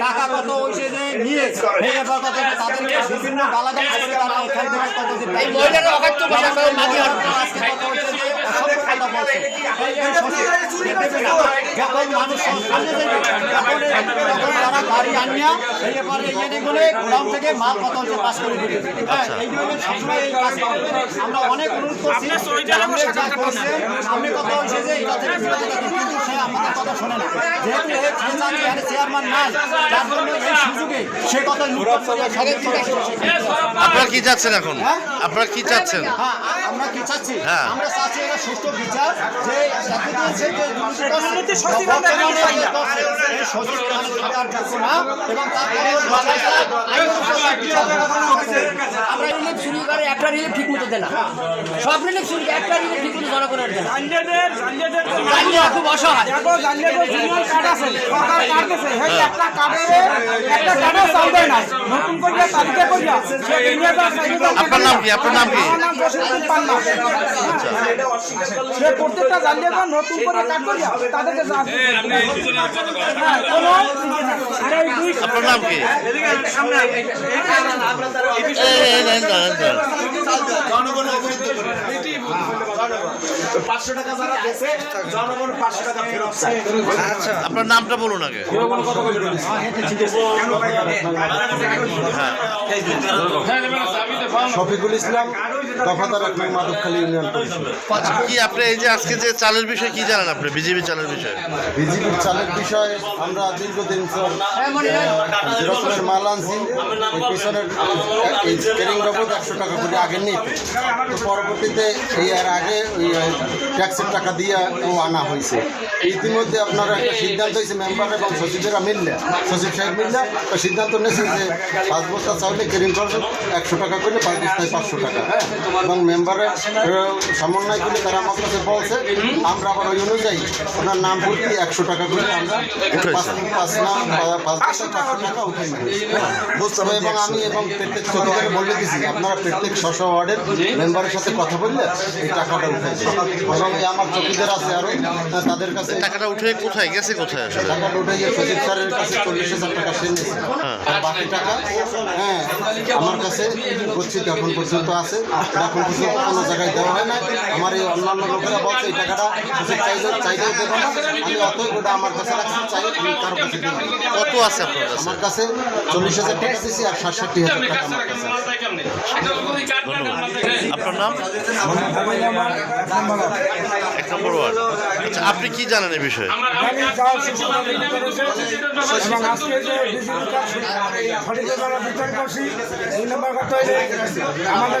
টাকা কত হয়েছে বিভিন্ন। গাড়ি আনিয়া এই ব্যাপারে ইয়ে বলে গোডাউন থেকে মাল কত হচ্ছে পাস করে দিবে। হ্যাঁ এই জন্য সবসময় এই কাজ। আমরা অনেক অনুরোধ করছি আপনি যা করছেন, আপনি কত হয়েছে যে এটা থেকে বিরত থাকেন। কিন্তু সে আমাদের কথা শোনে না। যেহেতু এই খাজনা চেয়ারে চেয়ারম্যান নাই যার জন্য এই সুযোগে সে কথা লুটপাট করে সবাই ঠিক আছে আপনারা কি চাচ্ছেন এখন? হ্যাঁ? আপনারা কি চাচ্ছেন? হ্যাঁ আমরা কি চাচ্ছি। আমরা চাচ্ছি এটা সুষ্ঠু বিচার যে এতদিন সে যে দুর্নীতি করছে, সচিব আমরা বর্তমানে আমরা রিলিফ শুরু করে, একটা রিলিফ ঠিক মতো দেয় না সব রিলিফ শুরু একটা রিলিফ জনগণের খুব অসহায় দেখো কার্ড আছে সরকার কার্ড সেই একটা একটা নতুন করে তালিকা করিয়া আপনার নাম কি? আপনার নাম কি? আমার নাম জসিমুদ্দিন পান্না সে প্রত্যেকটা জানলেদের নতুন করে কার্ড করিয়া তাদেরকে যা- হ্যাঁ কোনো ইয়ে আর দুই আপনার নামটা বলুন আগে। শফিকুল ইসলাম দফাদার এক মাধবখালী ইউনিয়ন আচ্ছা, কি আপনি এই যে আজকে যে চালের বিষয়ে কি জানেন আপনি? বিজেপি চালের বিষয়ে। বিজেপির চালের বিষয়ে আমরা দীর্ঘদিন পর যে রকমের মাল আনছি। এই পিছনের এই কেরিং বাবদ একশো টাকা করে আগে তো পরবর্তীতে এই এর আগে ওই ট্যাক্সের টাকা দিয়ে ও আনা হয়েছে। ইতিমধ্যে আপনারা একটা সিদ্ধান্ত হয়েছে মেম্বার এবং সচিবেরা মিললে সচিব সাহেব মিললে তো সিদ্ধান্ত নিয়েছে যে পাঁচ বস্তা চাউলে কেরিং খরচ একশো টাকা করে পাঁচ বস্তায় পাঁচশো টাকা হ্যাঁ? এবং মেম্বারের সমন্বয় করে তারা আমার কাছে বলছে আমরা আবার ওই অনুযায়ী ওনার নাম ভর্তি একশো টাকা করে আমরা পাঁচ নাম পাঁচ টাকা উঠে বুঝতে এবং আমি এবং প্রত্যেক চৌকিদারে বলে দিছি আপনারা প্রত্যেক স্ব ওয়ার্ডের মেম্বারের সাথে কথা বললে এই টাকাটা উঠে এবং আমার চৌকিদার আছে আরও তাদের কাছে টাকাটা উঠে কোথায়? গেছে কোথায় আসলে? টাকাটা উঠে গিয়ে সচিব স্যারের কাছে চল্লিশ হাজার টাকা সে নিয়েছে। বাকি টাকা হ্যাঁ আমার কাছে গচ্ছিত এখন পর্যন্ত আছে। এখন পর্যন্ত কোনো জায়গায় দেওয়া হয় না আমার এই অন্যান্য লোকেরা বলছে এই টাকাটা সচিব চাইলে চাইলেও দেবো না। আমি অতএব ওটা আমার কাছে রাখছি চাই আমি কারও কাছে দেবো কত আছে আপনার কাছে? আমার কাছে চল্লিশ হাজার টাকা দিয়েছি আর সাতষট্টি হাজার টাকা আমার কাছে। আপনার নাম? আচ্ছা আপনি কি জানেন এই বিষয়ে? করছি আমাদের